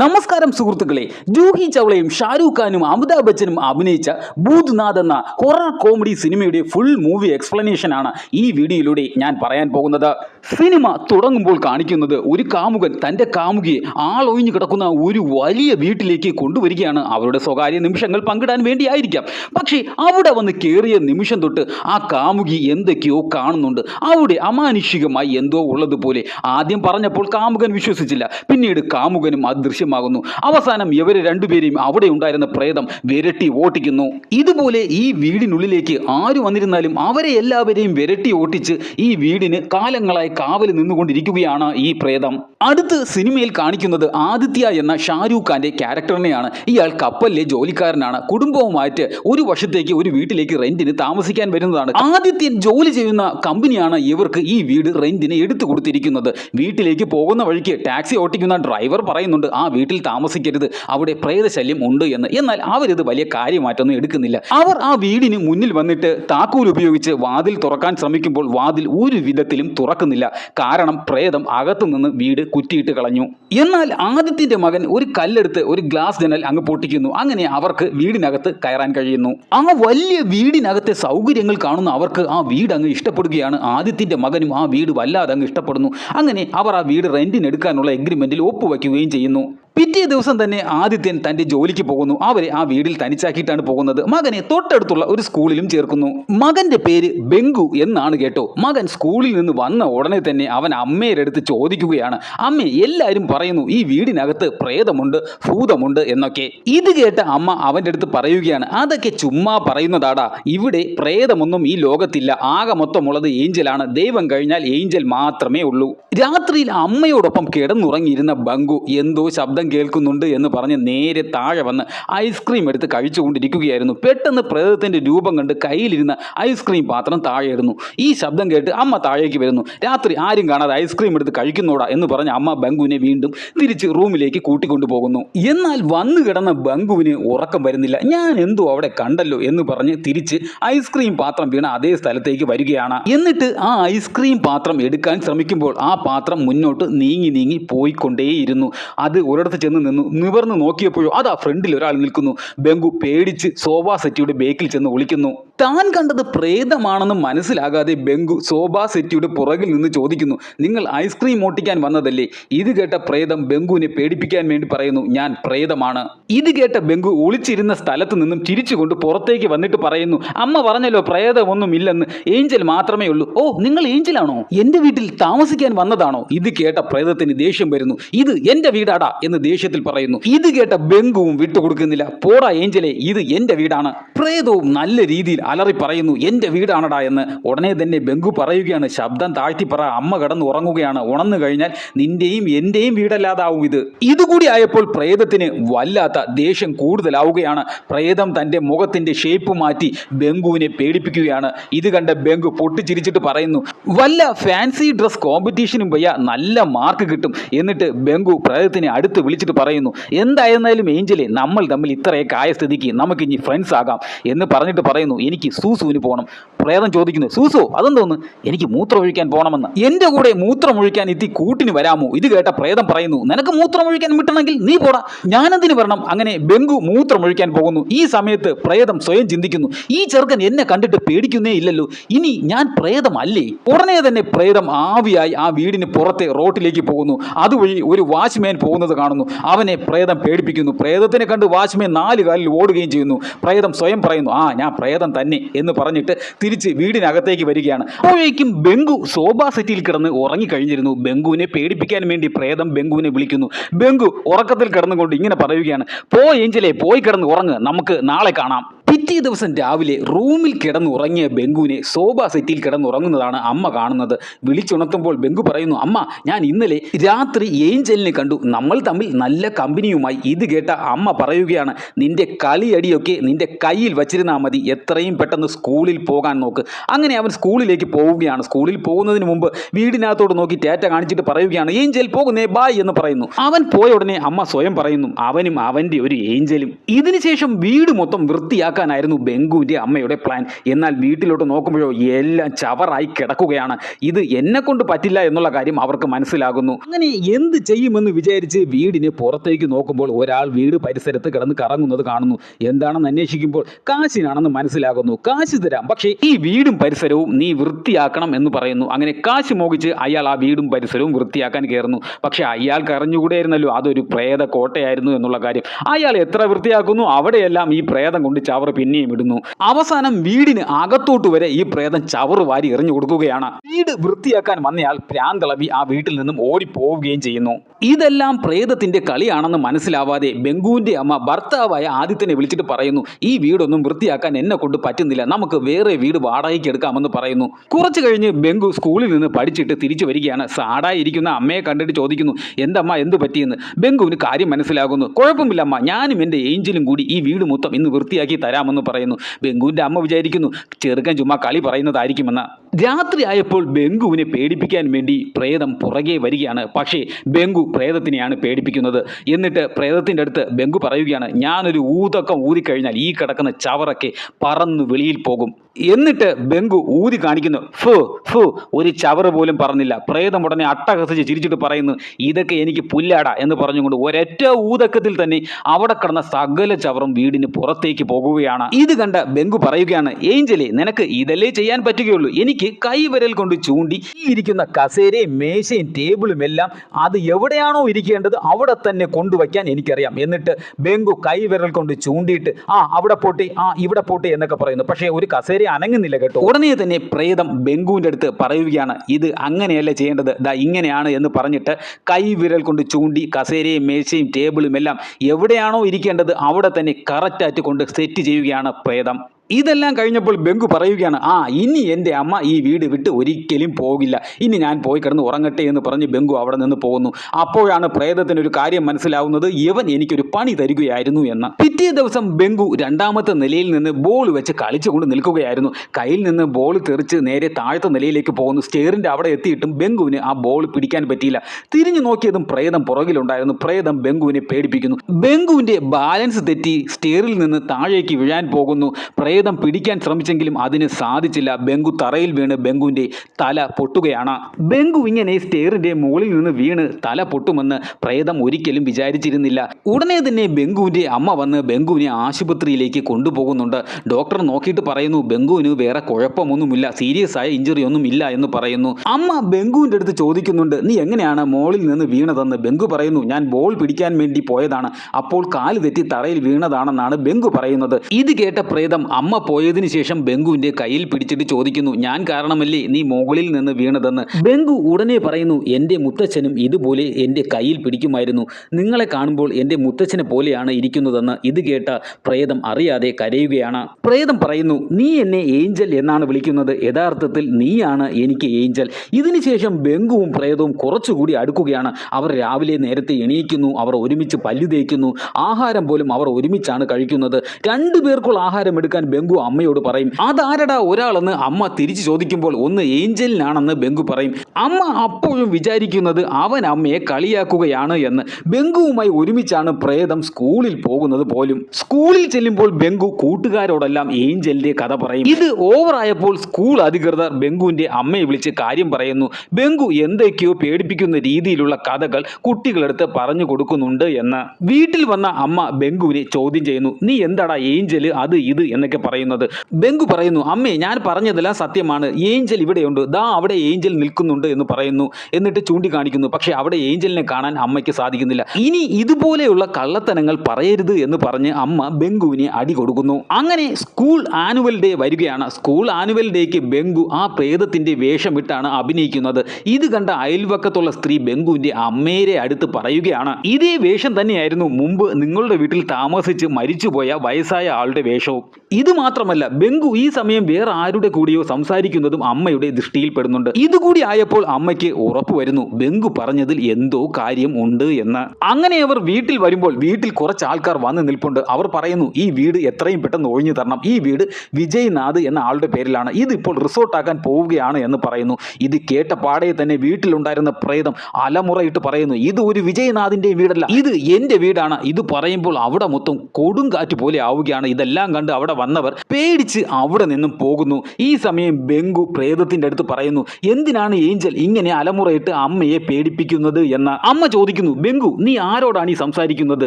നമസ്കാരം സുഹൃത്തുക്കളെ. ജൂഹി ചൗളയും ഷാരൂഖ് ഖാനും അമിതാഭ് ബച്ചനും അഭിനയിച്ച ഭൂത്നാഥ് എന്ന ഹൊറർ കോമഡി സിനിമയുടെ ഫുൾ മൂവി എക്സ്പ്ലനേഷൻ ആണ് ഈ വീഡിയോയിലൂടെ ഞാൻ പറയാൻ പോകുന്നത്. സിനിമ തുടങ്ങുമ്പോൾ കാണിക്കുന്നത് ഒരു കാമുകൻ തന്റെ കാമുകിയെ ആളൊഴിഞ്ഞു കിടക്കുന്ന ഒരു വലിയ വീട്ടിലേക്ക് കൊണ്ടുവരികയാണ്. അവരുടെ സ്വകാര്യ നിമിഷങ്ങൾ പങ്കിടാൻ വേണ്ടിയായിരിക്കാം. പക്ഷേ അവിടെ വന്ന് കയറിയ നിമിഷം തൊട്ട് ആ കാമുകി എന്തൊക്കെയോ കാണുന്നുണ്ട്. അവിടെ അമാനുഷികമായി എന്തോ ഉള്ളതുപോലെ ആദ്യം പറഞ്ഞപ്പോൾ കാമുകൻ വിശ്വസിച്ചില്ല. പിന്നീട് കാമുകനും അദൃശ്യമാകുന്നു അവസാനം ഇവരെ രണ്ടുപേരെയും അവിടെ ഉണ്ടായിരുന്ന പ്രേതം വിരട്ടി ഓട്ടിക്കുന്നു. ഇതുപോലെ ഈ വീടിനുള്ളിലേക്ക് ആര് വന്നിരുന്നാലും അവരെ എല്ലാവരെയും വിരട്ടി ഓട്ടിച്ച് ഈ വീടിന് കാലങ്ങളായി കാവൽ നിന്നുകൊണ്ടിരിക്കുകയാണ് ഈ പ്രേതം. അടുത്ത് സിനിമയിൽ കാണിക്കുന്നത് ആദിത്യ എന്ന ഷാരൂഖ് ഖാന്റെ ക്യാരക്ടറിനെയാണ്. ഇയാൾ കപ്പലിലെ ജോലിക്കാരനാണ്. കുടുംബവുമായിട്ട് ഒരു വർഷത്തേക്ക് ഒരു വീട്ടിലേക്ക് റെന്റിന് താമസിക്കാൻ വരുന്നതാണ്. ആദിത്യൻ ജോലി ചെയ്യുന്ന കമ്പനിയാണ് ഇവർക്ക് ഈ വീട് റെന്റിന് എടുത്തു കൊടുത്തിരിക്കുന്നത്. വീട്ടിലേക്ക് പോകുന്ന വഴിക്ക് ടാക്സി ഓട്ടിക്കുന്ന ഡ്രൈവർ പറയുന്നുണ്ട് ആ വീട്ടിൽ താമസിക്കരുത്. അവിടെ പ്രേതശല്യം ഉണ്ട് എന്ന്. എന്നാൽ അവരിത് വലിയ കാര്യമായിട്ടൊന്നും എടുക്കുന്നില്ല. അവർ ആ വീടിന് മുന്നിൽ വന്നിട്ട് താക്കൂൽ ഉപയോഗിച്ച് വാതിൽ തുറക്കാൻ ശ്രമിക്കുമ്പോൾ വാതിൽ ഒരു വിധത്തിലും തുറക്കുന്നില്ല. കാരണം പ്രേതം അകത്തുനിന്ന് വീട് കുറ്റിയിട്ട് കളഞ്ഞു. എന്നാൽ ആദിത്യന്റെ മകൻ ഒരു കല്ലെടുത്ത് ഒരു ഗ്ലാസ് ജനൽ അങ്ങ് പൊട്ടിക്കുന്നു. അങ്ങനെ അവർക്ക് വീടിനകത്ത് കയറാൻ കഴിയുന്നു. ആ വലിയ വീടിനകത്തെ സൗകര്യങ്ങൾ കാണുന്ന അവർക്ക് ആ വീട് അങ്ങ് ഇഷ്ടപ്പെടുകയാണ്. ആദിത്യന്റെ മകനും ആ വീട് വല്ലാതെ അങ്ങ് ഇഷ്ടപ്പെടുന്നു. അങ്ങനെ അവർ ആ വീട് റെന്റിന് എടുക്കാനുള്ള എഗ്രിമെന്റിൽ ഒപ്പുവയ്ക്കുകയും ചെയ്യുന്നു. പിറ്റേ ദിവസം തന്നെ ആദിത്യൻ തന്റെ ജോലിക്ക് പോകുന്നു. അവരെ ആ വീടിൽ തനിച്ചാക്കിയിട്ടാണ് പോകുന്നത്. മകനെ തൊട്ടടുത്തുള്ള ഒരു സ്കൂളിലും ചേർക്കുന്നു. മകന്റെ പേര് ബെങ്കു എന്നാണ് കേട്ടോ. മകൻ സ്കൂളിൽ നിന്ന് വന്ന ഉടനെ തന്നെ അവൻ അമ്മയുടെ അടുത്ത് ചോദിക്കുകയാണ്. അമ്മ എല്ലാവരും പറയുന്നു ഈ വീടിനകത്ത് പ്രേതമുണ്ട് ഭൂതമുണ്ട് എന്നൊക്കെ. ഇത് കേട്ട അമ്മ അവന്റെ അടുത്ത് പറയുകയാണ് അതൊക്കെ ചുമ്മാ പറയുന്നതാടാ. ഇവിടെ പ്രേതമൊന്നും ഈ ലോകത്തില്ല. ആകെ മൊത്തമുള്ളത് ഏഞ്ചലാണ്. ദൈവം കഴിഞ്ഞാൽ ഏഞ്ചൽ മാത്രമേ ഉള്ളൂ. രാത്രിയിൽ അമ്മയോടൊപ്പം കിടന്നുറങ്ങിയിരുന്ന ബങ്കു എന്തോ ശബ്ദം കേൾക്കുന്നുണ്ട് എന്ന് പറഞ്ഞ് നേരെ താഴെ വന്ന് ഐസ്ക്രീം എടുത്ത് കഴിച്ചുകൊണ്ടിരിക്കുകയായിരുന്നു. പെട്ടെന്ന് പ്രേതത്തിന്റെ രൂപം കണ്ട് കയ്യിലിരുന്ന ഐസ്ക്രീം പാത്രം താഴെ ഇടുന്നു ഈ ശബ്ദം കേട്ട് അമ്മ താഴേക്ക് വരുന്നു. രാത്രി ആരും കാണാതെ ഐസ്ക്രീം എടുത്ത് കഴിക്കുന്നോടാ എന്ന് പറഞ്ഞ് അമ്മ ബംഗുവിനെ വീണ്ടും തിരിച്ച് റൂമിലേക്ക് കൂട്ടിക്കൊണ്ടു പോകുന്നു. എന്നാൽ വന്നു കിടന്ന ബംഗുവിന് ഉറക്കം വരുന്നില്ല. ഞാൻ എന്തോ അവിടെ കണ്ടല്ലോ എന്ന് പറഞ്ഞ് തിരിച്ച് ഐസ്ക്രീം പാത്രം വീണ അതേ സ്ഥലത്തേക്ക് വരികയാണ്. എന്നിട്ട് ആ ഐസ്ക്രീം പാത്രം എടുക്കാൻ ശ്രമിക്കുമ്പോൾ ആ പാത്രം മുന്നോട്ട് നീങ്ങി നീങ്ങി പോയിക്കൊണ്ടേയിരുന്നു. അത് ഒരിടത്ത് ചെന്ന് നിന്നു. നിവർന്ന് നോക്കിയപ്പോഴോ അതാ ഫ്രണ്ടിൽ ഒരാൾ നിൽക്കുന്നു. ബംഗു പേടിച്ച് സോഫ സെറ്റിയുടെ ബേക്കിൽ ചെന്ന് ഒളിക്കുന്നു താൻ കണ്ടത് പ്രേതമാണെന്ന് മനസ്സിലാകാതെ ബംഗു സോഫ സെറ്റിയുടെ പുറകിൽ നിന്ന് ചോദിക്കുന്നു. നിങ്ങൾ ഐസ്ക്രീം ഓട്ടിക്കാൻ വന്നതല്ലേ? ഇത് കേട്ട പ്രേതം ബംഗുവിനെ പേടിപ്പിക്കാൻ വേണ്ടി പറയുന്നു. ഞാൻ പ്രേതമാണ്. ഇത് കേട്ട ബംഗു ഒളിച്ചിരുന്ന സ്ഥലത്ത് നിന്നും ചിരിച്ചുകൊണ്ട് പുറത്തേക്ക് വന്നിട്ട് പറയുന്നു. അമ്മ പറഞ്ഞല്ലോ പ്രേതമൊന്നും ഇല്ലെന്ന് ഏഞ്ചൽ മാത്രമേ ഉള്ളൂ. ഓ നിങ്ങൾ ഏഞ്ചലാണോ? എന്റെ വീട്ടിൽ താമസിക്കാൻ വന്നതാണോ? ഇത് കേട്ട പ്രേതത്തിന് ദേഷ്യം വരുന്നു. ഇത് എന്റെ വീടാടാ എന്ന് ദേഷ്യത്തിൽ പറയുന്നു ഇത് കേട്ട ബംഗുവും വിട്ടുകൊടുക്കുന്നില്ല പോടാ ഏഞ്ചലെ ഇത് എന്റെ വീടാണ്. പ്രേതവും നല്ല രീതിയിൽ അലറി പറയുന്നു എന്റെ വീടാണടാ എന്ന്. ഉടനെ തന്നെ ബംഗു പറയുകയാണ് ശബ്ദം താഴ്ത്തി പറ അമ്മ കടന്ന് ഉറങ്ങുകയാണ്. ഉണന്നു കഴിഞ്ഞാൽ നിന്റെയും എന്റെയും വീടല്ലാതാവും ഇത്. ഇതുകൂടി ആയപ്പോൾ പ്രേതത്തിന് വല്ലാത്ത ദേഷ്യം കൂടുതലാവുകയാണ്. പ്രേതം തന്റെ മുഖത്തിന്റെ ഷേപ്പ് മാറ്റി ബംഗുവിനെ പേടിപ്പിക്കുകയാണ്. ഇത് കണ്ട ബംഗു പൊട്ടിച്ചിരിച്ചിട്ട് പറയുന്നു വല്ല ഫാൻസി ഡ്രസ് കോമ്പറ്റീഷനും വയ്യ നല്ല മാർക്ക് കിട്ടും. എന്നിട്ട് ബംഗു പ്രേതത്തിനെ അടുത്ത് വിളിച്ചിട്ട് പറയുന്നു എന്തായിരുന്നാലും ഏഞ്ചലെ നമ്മൾ തമ്മിൽ ഇത്രയൊക്കെ ആയ സ്ഥിതിക്ക് നമുക്ക് ഇനി ഫ്രണ്ട്സ് ആകാം എന്ന് പറഞ്ഞിട്ട് പറയുന്നു എനിക്ക് സൂസുവിന് പോകണം പ്രേതം ചോദിക്കുന്നു സൂസു അതെന്തോന്ന്? എനിക്ക് മൂത്രം ഒഴിക്കാൻ പോകണമെന്ന് എന്റെ കൂടെ മൂത്രം ഒഴിക്കാൻ എത്തി കൂട്ടിന് വരാമോ? ഇത് കേട്ട പ്രേതം പറയുന്നു നിനക്ക് മൂത്രം ഒഴിക്കാൻ വിട്ടണമെങ്കിൽ നീ പോടാ ഞാനെന്തിന് വരണം? അങ്ങനെ ബെങ്കു മൂത്രം ഒഴിക്കാൻ പോകുന്നു. ഈ സമയത്ത് പ്രേതം സ്വയം ചിന്തിക്കുന്നു ഈ ചെറുക്കൻ എന്നെ കണ്ടിട്ട് പേടിക്കുന്നേ ഇല്ലല്ലോ ഇനി ഞാൻ പ്രേതമല്ലേ? ഉടനെ തന്നെ പ്രേതം ആവിയായി ആ വീടിന് പുറത്തെ റോട്ടിലേക്ക് പോകുന്നു. അതുവഴി ഒരു വാച്ച്മാൻ പോകുന്നത് കാണുന്നു. അവനെ പ്രേതം പേടിപ്പിക്കുന്നു. പ്രേതത്തിനെ കണ്ട് വാച്ച്മേൻ നാല് കാലിൽ ഓടുകയും ചെയ്യുന്നു. പ്രേതം സ്വയം പറയുന്നു ആ ഞാൻ പ്രേതം തന്നെ എന്ന് പറഞ്ഞിട്ട് തിരിച്ച് വീടിനകത്തേക്ക് വരികയാണ്. അപ്പോഴേക്കും ബെങ്കു സോഫാ സെറ്റിൽ കിടന്ന് ഉറങ്ങിക്കഴിഞ്ഞിരുന്നു ബെങ്കുവിനെ പേടിപ്പിക്കാൻ വേണ്ടി പ്രേതം ബെങ്കുവിനെ വിളിക്കുന്നു. ബെങ്കു ഉറക്കത്തിൽ കിടന്നുകൊണ്ട് ഇങ്ങനെ പറയുകയാണ് പോ ഏഞ്ചലെ പോയി കിടന്ന് ഉറങ്ങ്. നമുക്ക് നാളെ കാണാം. പിറ്റേ ദിവസം രാവിലെ റൂമിൽ കിടന്നുറങ്ങിയ ബെങ്കുവിനെ സോഫ സെറ്റിൽ കിടന്നുറങ്ങുന്നതാണ് അമ്മ കാണുന്നത്. വിളിച്ചുണർത്തുമ്പോൾ ബെങ്കു പറയുന്നു അമ്മ ഞാൻ ഇന്നലെ രാത്രി ഏഞ്ചലിനെ കണ്ടു. നമ്മൾ തമ്മിൽ നല്ല കമ്പനിയുമായി. ഇത് കേട്ട അമ്മ പറയുകയാണ് നിന്റെ കളിയടിയൊക്കെ നിന്റെ കയ്യിൽ വച്ചിരുന്നാൽ മതി. എത്രയും പെട്ടെന്ന് സ്കൂളിൽ പോകാൻ നോക്ക്. അങ്ങനെ അവൻ സ്കൂളിലേക്ക് പോവുകയാണ്. സ്കൂളിൽ പോകുന്നതിന് മുമ്പ് വീടിനകത്തോട് നോക്കി ടാറ്റ കാണിച്ചിട്ട് പറയുകയാണ് ഏഞ്ചൽ പോകുന്നേ ബായ് എന്ന് പറയുന്നു. അവൻ പോയ ഉടനെ അമ്മ സ്വയം പറയുന്നു അവനും അവന്റെ ഒരു ഏഞ്ചലും. ഇതിനുശേഷം വീട് മൊത്തം വൃത്തിയാക്കാനായി എന്നായിരുന്നു ബെങ്കുവിന്റെ അമ്മയുടെ പ്ലാൻ എന്നാൽ വീട്ടിലോട്ട് നോക്കുമ്പോഴോ എല്ലാം ചവറായി കിടക്കുകയാണ്. ഇത് എന്നെ കൊണ്ട് പറ്റില്ല എന്നുള്ള കാര്യം അവർക്ക് മനസ്സിലാകുന്നു. അങ്ങനെ എന്ത് ചെയ്യുമെന്ന് വിചാരിച്ച് വീടിന് പുറത്തേക്ക് നോക്കുമ്പോൾ ഒരാൾ വീട് പരിസരത്ത് കിടന്ന് കറങ്ങുന്നത് കാണുന്നു. എന്താണെന്ന് അന്വേഷിക്കുമ്പോൾ കാശിനാണെന്ന് മനസ്സിലാകുന്നു. കാശ് തരാം. പക്ഷേ ഈ വീടും പരിസരവും നീ വൃത്തിയാക്കണം എന്ന് പറയുന്നു. അങ്ങനെ കാശ് മോഹിച്ച് അയാൾ ആ വീടും പരിസരവും വൃത്തിയാക്കാൻ കയറുന്നു. പക്ഷെ അയാൾക്ക് അറിഞ്ഞുകൂടെയായിരുന്നല്ലോ. അതൊരു പ്രേത കോട്ടയായിരുന്നു എന്നുള്ള കാര്യം. അയാൾ എത്ര വൃത്തിയാക്കുന്നു? അവിടെയെല്ലാം ഈ പ്രേതം കൊണ്ട് ചവറ് പിന്നെയും ഇടുന്നു. അവസാനം വീടിന് അകത്തോട്ട് വരെ ഈ പ്രേതം ചവറ് വാരി എറിഞ്ഞു കൊടുക്കുകയാണ്. വീട് വൃത്തിയാക്കാൻ വന്നയാൾ പ്രാന്തളവി ആ വീട്ടിൽ നിന്നും ഓടിപ്പോവുകയും ചെയ്യുന്നു. ഇതെല്ലാം പ്രേതത്തിന്റെ കളിയാണെന്ന് മനസ്സിലാവാതെ ബംഗുവിന്റെ അമ്മ ഭർത്താവായ ആദിത്യനെ വിളിച്ചിട്ട് പറയുന്നു ഈ വീടൊന്നും വൃത്തിയാക്കാൻ എന്നെ കൊണ്ട് പറ്റുന്നില്ല. നമുക്ക് വേറെ വീട് വാടകയ്ക്ക് എടുക്കാമെന്ന് പറയുന്നു. കുറച്ച് കഴിഞ്ഞ് ബെങ്കു സ്കൂളിൽ നിന്ന് പഠിച്ചിട്ട് തിരിച്ചു വരികയാണ്. സാടായിരിക്കുന്ന അമ്മയെ കണ്ടിട്ട് ചോദിക്കുന്നു എന്തമ്മ എന്ത് പറ്റിയെന്ന്? ബെങ്കുവിന് കാര്യം മനസ്സിലാകുന്നു കുഴപ്പമില്ല അമ്മ ഞാനും എന്റെ ഏഞ്ചിലും കൂടി ഈ വീട് മൊത്തം ഇന്ന് വൃത്തിയാക്കി തരാമെന്ന് പറയുന്നു. ബെങ്കുവിന്റെ അമ്മ വിചാരിക്കുന്നു ചെറുക്കൻ ചുമ്മാ കളി പറയുന്നതായിരിക്കുമെന്ന്. രാത്രി ആയപ്പോൾ ബെങ്കുവിനെ പേടിപ്പിക്കാൻ വേണ്ടി പ്രേതം പുറകെ വരികയാണ്. പക്ഷേ ബെങ്കു പ്രേതത്തിനെയാണ് പേടിപ്പിക്കുന്നത്. എന്നിട്ട് പ്രേതത്തിന്റെ അടുത്ത് ബെങ്കു പറയുകയാണ് ഞാനൊരു ഊതൊക്കെ ഊതിക്കഴിഞ്ഞാൽ ഈ കിടക്കുന്ന ചവറൊക്കെ പറന്ന് വെളിയിൽ പോകും. എന്നിട്ട് ബെങ്കു ഊതി കാണിക്കുന്നു. ഫു ഫു ഒരു ചവറ് പോലും പറഞ്ഞില്ല. പ്രേതം ഉടനെ അട്ടഹസിച്ച് ചിരിച്ചിട്ട് പറയുന്നു ഇതൊക്കെ എനിക്ക് പുല്ലാട എന്ന് പറഞ്ഞുകൊണ്ട് ഒരൊറ്റ ഊതക്കത്തിൽ തന്നെ അവിടെ കിടന്ന സകല ചവറും വീടിന് പുറത്തേക്ക് പോകുകയാണ്. ഇത് കണ്ട ബെങ്കു പറയുകയാണ് ഏഞ്ചലേ നിനക്ക് ഇതല്ലേ ചെയ്യാൻ പറ്റുകയുള്ളൂ? എനിക്ക് കൈവിരൽ കൊണ്ട് ചൂണ്ടി ഈ ഇരിക്കുന്ന കസേരയും മേശയും ടേബിളും എല്ലാം അത് എവിടെയാണോ ഇരിക്കേണ്ടത് അവിടെ തന്നെ കൊണ്ടുവയ്ക്കാൻ എനിക്കറിയാം എന്നിട്ട് ബെങ്കു കൈവിരൽ കൊണ്ട് ചൂണ്ടിയിട്ട് ആ അവിടെ പോട്ടെ ആ ഇവിടെ പോട്ടെ എന്നൊക്കെ പറയുന്നു. പക്ഷേ ഒരു കസേര അനങ്ങുന്നില്ല കേട്ടോ. ഉടനെ തന്നെ പ്രേതം ബെങ്കുവിന്റെ അടുത്ത് പറയുകയാണ് ഇത് അങ്ങനെയല്ല ചെയ്യേണ്ടത്? ദാ ഇങ്ങനെയാണ് എന്ന് പറഞ്ഞിട്ട് കൈവിരൽ കൊണ്ട് ചൂണ്ടി കസേരയും മേശയും ടേബിളും എല്ലാം എവിടെയാണോ ഇരിക്കേണ്ടത് അവിടെ തന്നെ കറക്റ്റായിട്ട് കൊണ്ട് സെറ്റ് ചെയ്യുകയാണ് പ്രേതം. ഇതെല്ലാം കഴിഞ്ഞപ്പോൾ ബെങ്കു പറയുകയാണ് ആ ഇനി എന്റെ അമ്മ ഈ വീട് വിട്ട് ഒരിക്കലും പോകില്ല. ഇനി ഞാൻ പോയി കിടന്ന് ഉറങ്ങട്ടെ എന്ന് പറഞ്ഞ് ബെങ്കു അവിടെ നിന്ന് പോകുന്നു. അപ്പോഴാണ് പ്രേതത്തിന് ഒരു കാര്യം മനസ്സിലാവുന്നത്. ഇവൻ എനിക്കൊരു പണി തരികയായിരുന്നു എന്ന്. പിറ്റേ ദിവസം ബെങ്കു രണ്ടാമത്തെ നിലയിൽ നിന്ന് ബോൾ വെച്ച് കളിച്ചുകൊണ്ട് നിൽക്കുകയായിരുന്നു. കയ്യിൽ നിന്ന് ബോൾ തെറിച്ച് നേരെ താഴത്തെ നിലയിലേക്ക് പോകുന്നു. സ്റ്റെയറിന്റെ അവിടെ എത്തിയിട്ടും ബെങ്കുവിന് ആ ബോൾ പിടിക്കാൻ പറ്റിയില്ല. തിരിഞ്ഞു നോക്കിയതും പ്രേതം പുറകിലുണ്ടായിരുന്നു. പ്രേതം ബെങ്കുവിനെ പേടിപ്പിക്കുന്നു. ബെങ്കുവിന്റെ ബാലൻസ് തെറ്റി സ്റ്റെയറിൽ നിന്ന് താഴേക്ക് വീഴാൻ പോകുന്നു. പ്രേതം പിടിക്കാൻ ശ്രമിച്ചെങ്കിലും അതിന് സാധിച്ചില്ല. ബെങ്കു തറയിൽ വീണ് ബെങ്കുവിന്റെ തല പൊട്ടുകയാണ്. ബെങ്കു ഇങ്ങനെ സ്റ്റെയറിന്റെ മുകളിൽ നിന്ന് വീണ് തല പൊട്ടുമെന്ന് പ്രേതം ഒരിക്കലും വിചാരിച്ചിരുന്നില്ല. ഉടനെ തന്നെ ബെങ്കുവിന്റെ അമ്മ വന്ന് ബെങ്കുവിനെ ആശുപത്രിയിലേക്ക് കൊണ്ടുപോകുന്നുണ്ട്. ഡോക്ടർ നോക്കിയിട്ട് പറയുന്നു ബെങ്കുവിന് വേറെ കുഴപ്പമൊന്നുമില്ല. സീരിയസ് ആയ ഇഞ്ചുറി ഒന്നും ഇല്ല എന്ന് പറയുന്നു. അമ്മ ബെങ്കുവിന്റെ അടുത്ത് ചോദിക്കുന്നുണ്ട് നീ എങ്ങനെയാണ് മോളിൽ നിന്ന് വീണതെന്ന്? ബെങ്കു പറയുന്നു ഞാൻ ബോൾ പിടിക്കാൻ വേണ്ടി പോയതാണ്. അപ്പോൾ കാൽ തെറ്റി തറയിൽ വീണതാണെന്നാണ് ബെങ്കു പറയുന്നത്. ഇത് കേട്ട പ്രേതം അമ്മ പോയതിനു ശേഷം ബെങ്കുവിന്റെ കയ്യിൽ പിടിച്ചിട്ട് ചോദിക്കുന്നു ഞാൻ കാരണമല്ലേ നീ മുകളിൽ നിന്ന് വീണതെന്ന്? ബെങ്കു ഉടനെ പറയുന്നു എന്റെ മുത്തച്ഛനും ഇതുപോലെ എന്റെ കയ്യിൽ പിടിക്കുമായിരുന്നു. നിങ്ങളെ കാണുമ്പോൾ എന്റെ മുത്തച്ഛനെ പോലെയാണ് ഇരിക്കുന്നതെന്ന് ഇത് കേട്ട പ്രേതം അറിയാതെ കരയുകയാണ്. പ്രേതം പറയുന്നു നീ എന്നെ ഏഞ്ചൽ എന്നാണ് വിളിക്കുന്നത്. യഥാർത്ഥത്തിൽ നീയാണ് എനിക്ക് ഏഞ്ചൽ. ഇതിനുശേഷം ബെങ്കുവും പ്രേതവും കുറച്ചുകൂടി അടുക്കുകയാണ്. അവർ രാവിലെ നേരത്തെ എണീക്കുന്നു അവർ ഒരുമിച്ച് പല്ലു തേക്കുന്നു. ആഹാരം പോലും അവർ ഒരുമിച്ചാണ് കഴിക്കുന്നത്. രണ്ടുപേർക്കുള്ള ആഹാരം എടുക്കാൻ ബെങ്കു അമ്മയോട് പറയും അതാരടാ ഒരാളെന്ന് അമ്മ തിരിച്ചു ചോദിക്കുമ്പോൾ ഒന്ന് ഏഞ്ചലിനാണെന്ന് ബെങ്കു പറയും. അമ്മ അപ്പോഴും വിചാരിക്കുന്നത് അവൻ അമ്മയെ കളിയാക്കുകയാണ് എന്ന്. ബെങ്കുവുമായി ഒരുമിച്ചാണ് പ്രേതം സ്കൂളിൽ പോകുന്നത് പോലും. സ്കൂളിൽ ചെല്ലുമ്പോൾ ബെങ്കു കൂട്ടുകാരോടെല്ലാം ഏഞ്ചലിന്റെ കഥ പറയും. ഇത് ഓവറായപ്പോൾ സ്കൂൾ അധികൃതർ ബെങ്കുവിന്റെ അമ്മയെ വിളിച്ച് കാര്യം പറയുന്നു. ബെങ്കു എന്തൊക്കെയോ പേടിപ്പിക്കുന്ന രീതിയിലുള്ള കഥകൾ കുട്ടികളെടുത്ത് പറഞ്ഞു കൊടുക്കുന്നുണ്ട് എന്ന്. വീട്ടിൽ വന്ന അമ്മ ബെങ്കുവിനെ ചോദ്യം ചെയ്യുന്നു നീ എന്താടാ ഏഞ്ചൽ? അത് ഇത്? എന്നൊക്കെ പറയുന്നത്. ബെങ്കു പറയുന്നു അമ്മേ ഞാൻ പറഞ്ഞതെല്ലാം സത്യമാണ്. ഏഞ്ചൽ ഇവിടെയുണ്ട്. ദാ അവിടെ ഏഞ്ചൽ നിൽക്കുന്നുണ്ട് എന്ന് പറയുന്നു. എന്നിട്ട് ചൂണ്ടിക്കാണിക്കുന്നു. പക്ഷെ അവിടെ ഏഞ്ചലിനെ കാണാൻ അമ്മയ്ക്ക് സാധിക്കുന്നില്ല. ഇനി ഇതുപോലെയുള്ള കള്ളത്തനങ്ങൾ പറയരുത് എന്ന് പറഞ്ഞ് അമ്മ ബെങ്കുവിനെ അടി കൊടുക്കുന്നു. അങ്ങനെ സ്കൂൾ ആനുവൽ ഡേ വരികയാണ്. സ്കൂൾ ആനുവൽ ഡേക്ക് ബെങ്കു ആ പ്രേതത്തിന്റെ വേഷം ഇട്ടാണ് അഭിനയിക്കുന്നത്. ഇത് കണ്ട അയൽവക്കത്തുള്ള സ്ത്രീ ബെങ്കുവിന്റെ അമ്മേരെ അടുത്ത് പറയുകയാണ് ഇതേ വേഷം തന്നെയായിരുന്നു മുമ്പ് നിങ്ങളുടെ വീട്ടിൽ താമസിച്ച് മരിച്ചുപോയ വയസ്സായ ആളുടെ വേഷവും. ഇത് മാത്രമല്ല ബെങ്കു ഈ സമയം വേറെ ആരുടെ കൂടിയോ സംസാരിക്കുന്നതും അമ്മയുടെ ദൃഷ്ടിയിൽപ്പെടുന്നുണ്ട് ഇതുകൂടി ആയപ്പോൾ അമ്മയ്ക്ക് ഉറപ്പ് വരുന്നു. ബെങ്കു പറഞ്ഞതിൽ എന്തോ കാര്യം ഉണ്ട് എന്ന്. അങ്ങനെ അവർ വീട്ടിൽ വരുമ്പോൾ വീട്ടിൽ കുറച്ച് ആൾക്കാർ വന്ന് നിൽപ്പുണ്ട്. അവർ പറയുന്നു ഈ വീട് എത്രയും പെട്ടെന്ന് ഒഴിഞ്ഞു തരണം. ഈ വീട് വിജയ്നാഥ് എന്ന ആളുടെ പേരിലാണ്. ഇത് ഇപ്പോൾ റിസോർട്ടാക്കാൻ പോവുകയാണ് എന്ന് പറയുന്നു. ഇത് കേട്ട പാടയെ തന്നെ വീട്ടിലുണ്ടായിരുന്ന പ്രേതം അലമുറയിട്ട് പറയുന്നു ഇത് ഒരു വിജയനാഥിന്റെ വീടല്ല. ഇത് എന്റെ വീടാണ്. ഇത് പറയുമ്പോൾ അവിടെ മൊത്തം കൊടുങ്കാറ്റ് പോലെ ആവുകയാണ്. ഇതെല്ലാം കണ്ട് അവിടെ വന്നവർ പേടിച്ച് അവിടെ നിന്നും പോകുന്നു. ഈ സമയം ബെങ്കു പ്രേതത്തിന്റെ അടുത്ത് പറയുന്നു എന്തിനാണ് ഏഞ്ചൽ ഇങ്ങനെ അലമുറയിട്ട് അമ്മയെ പേടിപ്പിക്കുന്നത്? എന്ന് അമ്മ ചോദിക്കുന്നു ബെങ്കു നീ ആരോടാണ് ഈ സംസാരിക്കുന്നത്?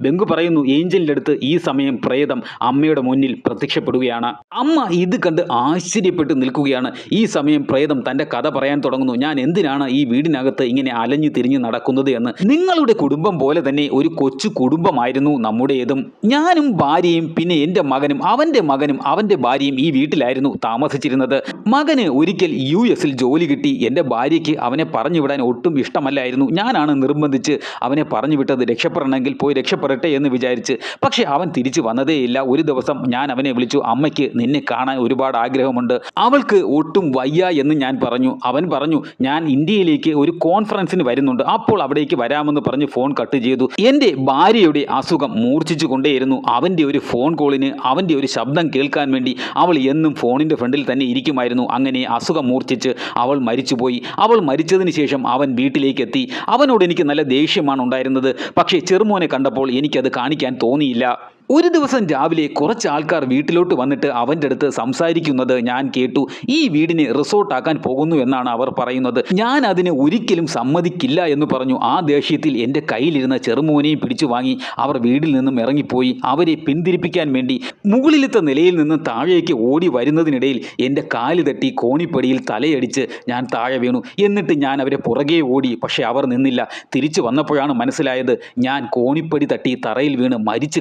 ബെങ്കു പറയുന്നു ഏഞ്ചലിന്റെ അടുത്ത് ഈ സമയം പ്രേതം അമ്മയുടെ മുന്നിൽ പ്രത്യക്ഷപ്പെടുകയാണ്. അമ്മ ഇത് കണ്ട് ആശ്ചര്യപ്പെട്ട് നിൽക്കുകയാണ്. ഈ സമയം പ്രേതം തന്റെ കഥ പറയാൻ തുടങ്ങുന്നു ഞാൻ എന്തിനാണ് ഈ വീടിനകത്ത് ഇങ്ങനെ അലഞ്ഞു തിരിഞ്ഞ് നടക്കുന്നത്? എന്ന്. നിങ്ങളുടെ കുടുംബം പോലെ തന്നെ ഒരു കൊച്ചു കുടുംബമായിരുന്നു നമ്മുടേതും. ഞാനും ഭാര്യയും പിന്നെ എന്റെ മകനും അവന്റെ മകനും അവന്റെ ഭാര്യയും ഈ വീട്ടിലായിരുന്നു താമസിച്ചിരുന്നത്. മകന് ഒരിക്കൽ യു എസിൽ ജോലി കിട്ടി. എന്റെ ഭാര്യയ്ക്ക് അവനെ പറഞ്ഞു വിടാൻ ഒട്ടും ഇഷ്ടമല്ലായിരുന്നു. ഞാനാണ് നിർബന്ധിച്ച് അവനെ പറഞ്ഞു വിട്ടത് രക്ഷപ്പെടണമെങ്കിൽ പോയി രക്ഷപ്പെടട്ടെ എന്ന് വിചാരിച്ച്. പക്ഷേ അവൻ തിരിച്ചു വന്നതേയില്ല ഒരു ദിവസം ഞാൻ അവനെ വിളിച്ചു. അമ്മയ്ക്ക് നിന്നെ കാണാൻ ഒരുപാട് ആഗ്രഹമുണ്ട്. അവൾക്ക് ഒട്ടും വയ്യ എന്ന് ഞാൻ പറഞ്ഞു. അവൻ പറഞ്ഞു ഞാൻ ഇന്ത്യയിലേക്ക് ഒരു കോൺഫറൻസിന് വരുന്നുണ്ട്. അപ്പോൾ അവിടേക്ക് വരാമെന്ന് പറഞ്ഞ് ഫോൺ കട്ട് ചെയ്തു. എന്റെ ഭാര്യയുടെ അസുഖം മൂർച്ഛിച്ചു കൊണ്ടേയിരുന്നു അവന്റെ ഒരു ഫോൺ കോളിന് അവന്റെ ഒരു കേൾക്കാൻ വേണ്ടി അവൾ എന്നും ഫോണിന്റെ ഫ്രണ്ടിൽ തന്നെ ഇരിക്കുമായിരുന്നു. അങ്ങനെ അസുഖം മൂർച്ഛിച്ച് അവൾ മരിച്ചുപോയി. അവൾ മരിച്ചതിന് ശേഷം അവൻ വീട്ടിലേക്ക് എത്തി. അവനോട് എനിക്ക് നല്ല ദേഷ്യമാണ് ഉണ്ടായിരുന്നത്. പക്ഷേ ചെറുമോനെ കണ്ടപ്പോൾ എനിക്കത് കാണിക്കാൻ തോന്നിയില്ല. ഒരു ദിവസം രാവിലെ കുറച്ച് ആൾക്കാർ വീട്ടിലോട്ട് വന്നിട്ട് അവന്റെ അടുത്ത് സംസാരിക്കുന്നത് ഞാൻ കേട്ടു. ഈ വീടിനെ റിസോർട്ടാക്കാൻ പോകുന്നു എന്നാണ് അവർ പറയുന്നത്. ഞാൻ അതിന് ഒരിക്കലും സമ്മതിക്കില്ല എന്ന് പറഞ്ഞു. ആ ദേഷ്യത്തിൽ എന്റെ കയ്യിലിരുന്ന ചെറുമോനെയും പിടിച്ചു വാങ്ങി അവർ വീടിൽ നിന്നും ഇറങ്ങിപ്പോയി. അവരെ പിന്തിരിപ്പിക്കാൻ വേണ്ടി മുകളിലത്തെ നിലയിൽ നിന്ന് താഴേക്ക് ഓടി വരുന്നതിനിടയിൽ എന്റെ കാൽ തട്ടി കോണിപ്പടിയിൽ തലയടിച്ച് ഞാൻ താഴെ വീണു. എന്നിട്ട് ഞാൻ അവരെ പുറകെ ഓടി പക്ഷേ അവർ നിന്നില്ല. തിരിച്ചു വന്നപ്പോഴാണ് മനസ്സിലായത് ഞാൻ കോണിപ്പടി തട്ടി തറയിൽ വീണ് മരിച്ചു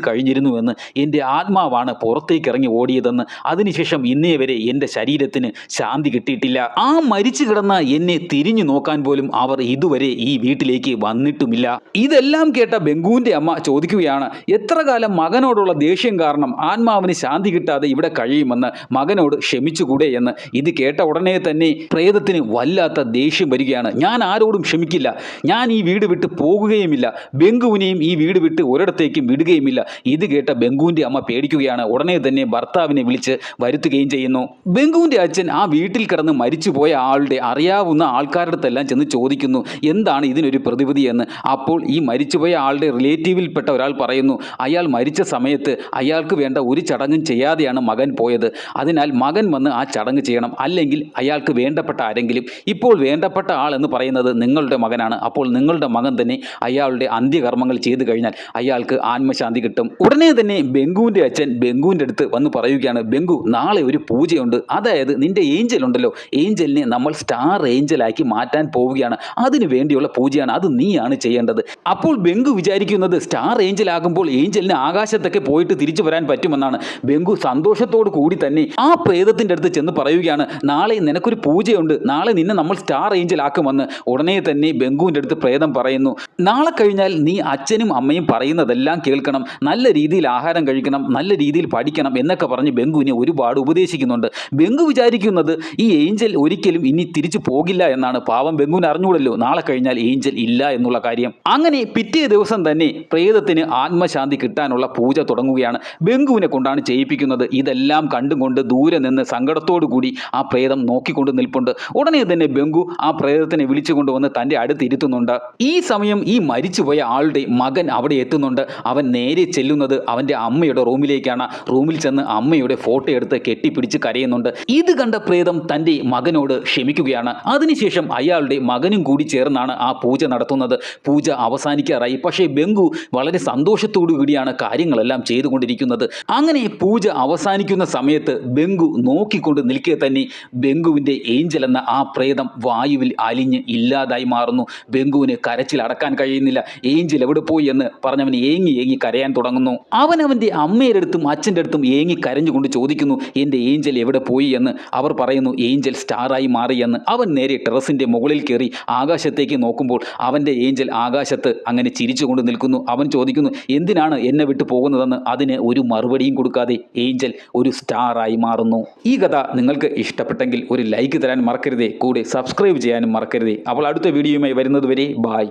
കഴിഞ്ഞിരുന്നുവെന്ന് എന്റെ ആത്മാവാണ് പുറത്തേക്ക് ഇറങ്ങി ഓടിയതെന്ന്. അതിനുശേഷം ഇന്നേ വരെ എന്റെ ശരീരത്തിന് ശാന്തി കിട്ടിയിട്ടില്ല. ആ മരിച്ചു കിടന്ന എന്നെ തിരിഞ്ഞു നോക്കാൻ പോലും അവർ ഇതുവരെ ഈ വീട്ടിലേക്ക് വന്നിട്ടുമില്ല. ഇതെല്ലാം കേട്ട ബെങ്കുവിന്റെ അമ്മ ചോദിക്കുകയാണ് എത്ര കാലം മകനോടുള്ള ദേഷ്യം കാരണം ആത്മാവിന് ശാന്തി കിട്ടാതെ ഇവിടെ കഴിയുമെന്ന് മകനോട് ക്ഷമിച്ചുകൂടെ എന്ന്? ഇത് കേട്ട ഉടനെ തന്നെ പ്രേതത്തിന് വല്ലാത്ത ദേഷ്യം വരികയാണ്. ഞാൻ ആരോടും ക്ഷമിക്കില്ല. ഞാൻ ഈ വീട് വിട്ട് പോകുകയുമില്ല. ബെങ്കുവിനെയും ഈ വീട് വിട്ട് ഒരിടത്തേക്കും വിടുകയുമില്ല. ഇത് ബെങ്കുവിന്റെ അമ്മ പേടിക്കുകയാണ്. ഉടനെ തന്നെ ഭർത്താവിനെ വിളിച്ച് വരുത്തുകയും ചെയ്യുന്നു. ബെങ്കുവിന്റെ അച്ഛൻ ആ വീട്ടിൽ കിടന്ന് മരിച്ചുപോയ ആളുടെ അറിയാവുന്ന ആൾക്കാരുടെ ചെന്ന് ചോദിക്കുന്നു എന്താണ് ഇതിനൊരു പ്രതിവിധി എന്ന്? അപ്പോൾ ഈ മരിച്ചുപോയ ആളുടെ റിലേറ്റീവിൽപ്പെട്ട ഒരാൾ പറയുന്നു അയാൾ മരിച്ച സമയത്ത് അയാൾക്ക് വേണ്ട ഒരു ചടങ്ങും ചെയ്യാതെയാണ് മകൻ പോയത്. അതിനാൽ മകൻ വന്ന് ആ ചടങ്ങ് ചെയ്യണം. അല്ലെങ്കിൽ അയാൾക്ക് വേണ്ടപ്പെട്ട ആരെങ്കിലും ഇപ്പോൾ വേണ്ടപ്പെട്ട ആൾ എന്ന് പറയുന്നത് നിങ്ങളുടെ മകനാണ്. അപ്പോൾ നിങ്ങളുടെ മകൻ തന്നെ അയാളുടെ അന്ത്യകർമ്മങ്ങൾ ചെയ്തു കഴിഞ്ഞാൽ അയാൾക്ക് ആത്മശാന്തി കിട്ടും. ഉടനെ തന്നെ ബെങ്കുവിന്റെ അച്ഛൻ ബെങ്കുവിന്റെ അടുത്ത് വന്ന് പറയുകയാണ് ബെങ്കു നാളെ ഒരു പൂജയുണ്ട്. അതായത് നിന്റെ ഏഞ്ചൽ ഉണ്ടല്ലോ. ഏഞ്ചലിനെ നമ്മൾ സ്റ്റാർ ഏഞ്ചലാക്കി മാറ്റാൻ പോവുകയാണ്. അതിനു വേണ്ടിയുള്ള പൂജയാണ്. അത് നീയാണ് ചെയ്യേണ്ടത്. അപ്പോൾ ബെങ്കു വിചാരിക്കുന്നത് സ്റ്റാർ ഏഞ്ചൽ ആകുമ്പോൾ ഏഞ്ചലിന് ആകാശത്തൊക്കെ പോയിട്ട് തിരിച്ചു വരാൻ പറ്റുമെന്നാണ്. ബെങ്കു സന്തോഷത്തോടു കൂടി തന്നെ ആ പ്രേതത്തിന്റെ അടുത്ത് ചെന്ന് പറയുകയാണ് നാളെ നിനക്കൊരു പൂജയുണ്ട്. നാളെ നിന്നെ നമ്മൾ സ്റ്റാർ ഏഞ്ചൽ ആക്കുമെന്ന്. ഉടനെ തന്നെ ബെങ്കുവിന്റെ അടുത്ത് പ്രേതം പറയുന്നു നാളെ കഴിഞ്ഞാൽ നീ അച്ഛനും അമ്മയും പറയുന്നതെല്ലാം കേൾക്കണം. നല്ല രീതിയിൽ ആഹാരം കഴിക്കണം നല്ല രീതിയിൽ പഠിക്കണം എന്നൊക്കെ പറഞ്ഞ് ബെങ്കുവിനെ ഒരുപാട് ഉപദേശിക്കുന്നുണ്ട്. ബെങ്കു വിചാരിക്കുന്നത് ഈ ഏഞ്ചൽ ഒരിക്കലും ഇനി തിരിച്ചു പോകില്ല എന്നാണ്. പാവം ബെങ്കുവിന് അറിഞ്ഞൂടല്ലോ നാളെ കഴിഞ്ഞാൽ ഏഞ്ചൽ ഇല്ല എന്നുള്ള കാര്യം. അങ്ങനെ പിറ്റേ ദിവസം തന്നെ പ്രേതത്തിന് ആത്മശാന്തി കിട്ടാനുള്ള പൂജ തുടങ്ങുകയാണ്. ബെങ്കുവിനെ കൊണ്ടാണ് ചെയ്യിപ്പിക്കുന്നത്. ഇതെല്ലാം കണ്ടുകൊണ്ട് ദൂരെ നിന്ന് സങ്കടത്തോടു കൂടി ആ പ്രേതം നോക്കിക്കൊണ്ട് നിൽപ്പുണ്ട്. ഉടനെ തന്നെ ബെങ്കു ആ പ്രേതത്തിനെ വിളിച്ചു കൊണ്ടുവന്ന് തന്റെ അടുത്ത് ഇരുത്തുന്നുണ്ട്. ഈ സമയം ഈ മരിച്ചുപോയ ആളുടെ മകൻ അവിടെ എത്തുന്നുണ്ട്. അവൻ നേരെ ചെല്ലുന്നത് അവന്റെ അമ്മയുടെ റൂമിലേക്കാണ്. റൂമിൽ ചെന്ന് അമ്മയുടെ ഫോട്ടോ എടുത്ത് കെട്ടിപ്പിടിച്ച് കരയുന്നുണ്ട്. ഇത് കണ്ട പ്രേതം തന്റെ മകനോട് ക്ഷമിക്കുകയാണ്. അതിനുശേഷം അയാളുടെ മകനും കൂടി ചേർന്നാണ് ആ പൂജ നടത്തുന്നത്. പൂജ അവസാനിക്കാറായി. പക്ഷേ ബെങ്കു വളരെ സന്തോഷത്തോടു കൂടിയാണ് കാര്യങ്ങളെല്ലാം ചെയ്തുകൊണ്ടിരിക്കുന്നത്. അങ്ങനെ പൂജ അവസാനിക്കുന്ന സമയത്ത് ബെങ്കു നോക്കിക്കൊണ്ട് നിൽക്കെ തന്നെ ബെങ്കുവിന്റെ ഏഞ്ചൽ എന്ന ആ പ്രേതം വായുവിൽ അലിഞ്ഞ് ഇല്ലാതായി മാറുന്നു. ബെങ്കുവിന് കരച്ചിൽ അടക്കാൻ കഴിയുന്നില്ല. ഏഞ്ചൽ എവിടെ പോയി എന്ന് പറഞ്ഞവൻ ഏങ്ങി ഏങ്ങി കരയാൻ തുടങ്ങുന്നു. അവൻ അവന്റെ അമ്മയുടെ അടുത്തും അച്ഛന്റെ അടുത്തും ഏങ്ങി കരഞ്ഞുകൊണ്ട് ചോദിക്കുന്നു എന്റെ ഏഞ്ചൽ എവിടെ പോയി? എന്ന് അവർ പറയുന്നു ഏഞ്ചൽ സ്റ്റാറായി മാറിയെന്ന് അവൻ നേരെ ടെറസിന്റെ മുകളിൽ കയറി ആകാശത്തേക്ക് നോക്കുമ്പോൾ അവന്റെ ഏഞ്ചൽ ആകാശത്ത് അങ്ങനെ ചിരിച്ചുകൊണ്ട് നിൽക്കുന്നു. അവൻ ചോദിക്കുന്നു എന്തിനാണ് എന്നെ വിട്ടു പോകുന്നതെന്ന്? അതിന് ഒരു മറുപടിയും കൊടുക്കാതെ ഏഞ്ചൽ ഒരു സ്റ്റാറായി മാറുന്നു. ഈ കഥ നിങ്ങൾക്ക് ഇഷ്ടപ്പെട്ടെങ്കിൽ ഒരു ലൈക്ക് തരാൻ മറക്കരുതേ. കൂടെ സബ്സ്ക്രൈബ് ചെയ്യാനും മറക്കരുതേ. അപ്പോൾ അടുത്ത വീഡിയോയുമായി വരുന്നതുവരെ ബായ്